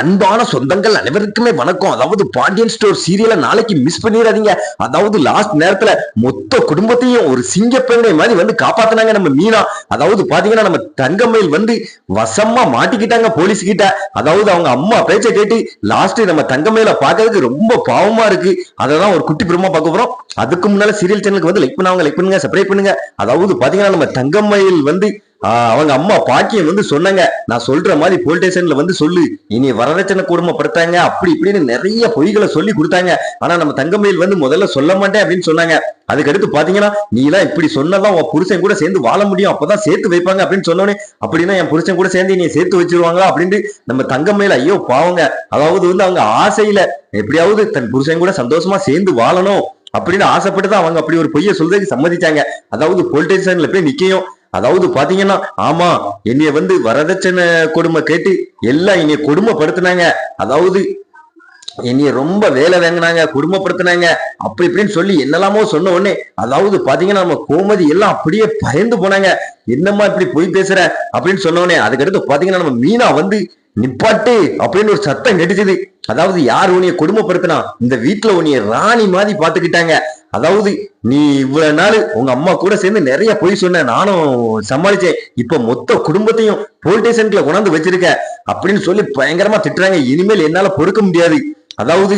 அன்பான சொந்தங்கள் அனைவருக்குமே வணக்கம். அதாவது பாண்டியன் ஸ்டோர் சீரியலை நாளைக்கு மிஸ் பண்ணிடாதீங்க. அதாவது லாஸ்ட் நேரத்துல மொத்த குடும்பத்தையும் ஒரு சிங்கப்பெண்ணை மாதிரி வந்து காப்பாத்துனாங்க நம்ம மீனா. அதாவது பாத்தீங்கன்னா நம்ம தங்கமயில் வந்து வசமா மாட்டிக்கிட்டாங்க போலீஸ் கிட்ட. அதாவது அவங்க அம்மா பேச்சை கேட்டு லாஸ்ட் நம்ம தங்கமயில பாக்குறதுக்கு ரொம்ப பாவமா இருக்கு. அததான் ஒரு குட்டி பிரமா பார்க்க போறோம். அதுக்கு முன்னால சீரியல் சேனலுக்கு வந்து லைக் பண்ணவங்க லைக் பண்ணுங்க சப்ஸ்கிரைப் பண்ணுங்க. அதாவது பாத்தீங்கன்னா நம்ம தங்கமயில் வந்து அவங்க அம்மா பாக்கியம் வந்து சொன்னாங்க நான் சொல்ற மாதிரி போலீஸ் ஸ்டேஷன்ல வந்து சொல்லு. இனி வரதட்சணை குடும்பப்படுத்தாங்க அப்படி இப்படின்னு நிறைய பொய்களை சொல்லி கொடுத்தாங்க. ஆனா நம்ம தங்கமயில் வந்து முதல்ல சொல்ல மாட்டேன் அப்படின்னு சொன்னாங்க. அதுக்கடுத்து பாத்தீங்கன்னா நீ தான் இப்படி சொன்னதான் உன் புருஷன் கூட சேர்ந்து வாழ முடியும் அப்பதான் சேர்த்து வைப்பாங்க அப்படின்னு சொன்னோன்னே அப்படின்னா என் புருஷன் கூட சேர்ந்து நீ சேர்த்து வச்சிருவாங்களா? அப்படின்ட்டு நம்ம தங்கமயில் ஐயோ பாவங்க. அதாவது வந்து அவங்க ஆசையில எப்படியாவது தன் புருஷன் கூட சந்தோஷமா சேர்ந்து வாழணும் அப்படின்னு ஆசைப்பட்டு தான் அவங்க அப்படி ஒரு பொய்யை சொல்றதுக்கு சம்மதிச்சாங்க. அதாவது போலீஸ் ஸ்டேஷன்ல போய் நிக்கையும். அதாவது பாத்தீங்கன்னா ஆமா என்னைய வந்து வரதட்சணை கொடுமை கேட்டு எல்லாம் என்னைய கொடுமைப்படுத்தினாங்க. அதாவது என்னைய ரொம்ப வேலை வாங்கினாங்க குடும்பப்படுத்தினாங்க அப்படி இப்படின்னு சொல்லி என்னெல்லாமோ சொன்ன உடனே அதாவது பாத்தீங்கன்னா நம்ம கோமதி எல்லாம் அப்படியே பயந்து போனாங்க. என்னம்மா இப்படி பொய் பேசுற? அப்படின்னு சொன்ன உடனே அதுக்கடுத்து பாத்தீங்கன்னா நம்ம மீனா வந்து நிப்பாட்டு அப்படின்னு ஒரு சத்தம் கெடிச்சது. அதாவது யார் உன்னைய குடும்பப்படுத்தினா இந்த வீட்டுல உனிய ராணி மாதிரி பாத்துக்கிட்டாங்க. அதாவது நீ இவ்வளவு நாள் உங்க அம்மா கூட சேர்ந்து நிறைய பொய் சொன்ன நானும் சமாளிச்சேன். இப்ப மொத்த குடும்பத்தையும் போலீஸ் ஸ்டேஷன்ல கொண்டாந்து வச்சிருக்க அப்படின்னு சொல்லி பயங்கரமா திட்டுறாங்க. இனிமேல் என்னால பொறுக்க முடியாது. அதாவது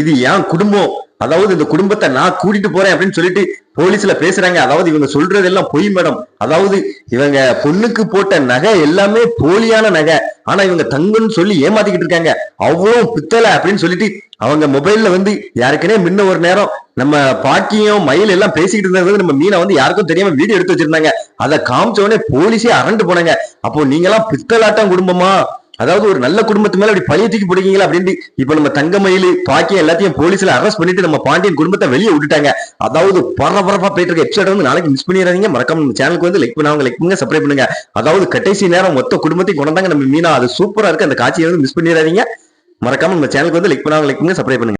இது என் குடும்பம். அதாவது இந்த குடும்பத்தை நான் கூட்டிட்டு போறேன் அப்படின்னு சொல்லிட்டு போலீஸ்ல பேசுறாங்க. அதாவது இவங்க சொல்றதெல்லாம் பொய் மேடம் அதாவது இவங்க பொண்ணுக்கு போட்ட நகை எல்லாமே போலியான நகை. ஆனா இவங்க தங்கன்னு சொல்லி ஏமாத்திக்கிட்டு இருக்காங்க. அவ்வளவு பித்தளை அப்படின்னு சொல்லிட்டு அவங்க மொபைல்ல வந்து யாருக்குனே முன்ன ஒரு நேரம் நம்ம பாட்டியும் மயில் எல்லாம் பேசிக்கிட்டு இருந்தது நம்ம மீனை வந்து யாருக்கும் தெரியாம வீடியோ எடுத்து வச்சிருந்தாங்க. அதை காமிச்ச உடனே போலீஸே அரண்டு போனாங்க. அப்போ நீங்க எல்லாம் பித்தலாட்டம் குடும்பமா? அதாவது ஒரு நல்ல குடும்பத்து மேல அப்படி பழைய தூக்கி பிடிக்கீங்களா அப்படின்னு இப்ப நம்ம தங்கமயில் பாக்கியம் எல்லாத்தையும் போலீஸ்ல அரெஸ்ட் பண்ணிட்டு நம்ம பாண்டியன் குடும்பத்தை வெளியே விட்டுட்டாங்க. அதாவது பரபரப்பா போயிட்டு இருக்க. எபிசோட் வந்து நாளைக்கு மிஸ் பண்ணிடாதீங்க. மறக்காம நம்ம சேனலுக்கு வந்து லைக் பண்ணுவாங்க லைக் பண்ணுங்க சப்ஸ்கிரைப் பண்ணுங்க. அதாவது கடைசி நேரம் மொத்த குடும்பத்தையும் கொண்டாங்க நம்ம மீனா. அது சூப்பரா இருக்கு. அந்த காட்சியை வந்து மிஸ் பண்ணிடாதீங்க. மறக்காம நம்ம சேனலுக்கு வந்து லைக் பண்ணுவாங்க லைக் பண்ணுங்க சப்ஸ்கிரைப் பண்ணுங்க.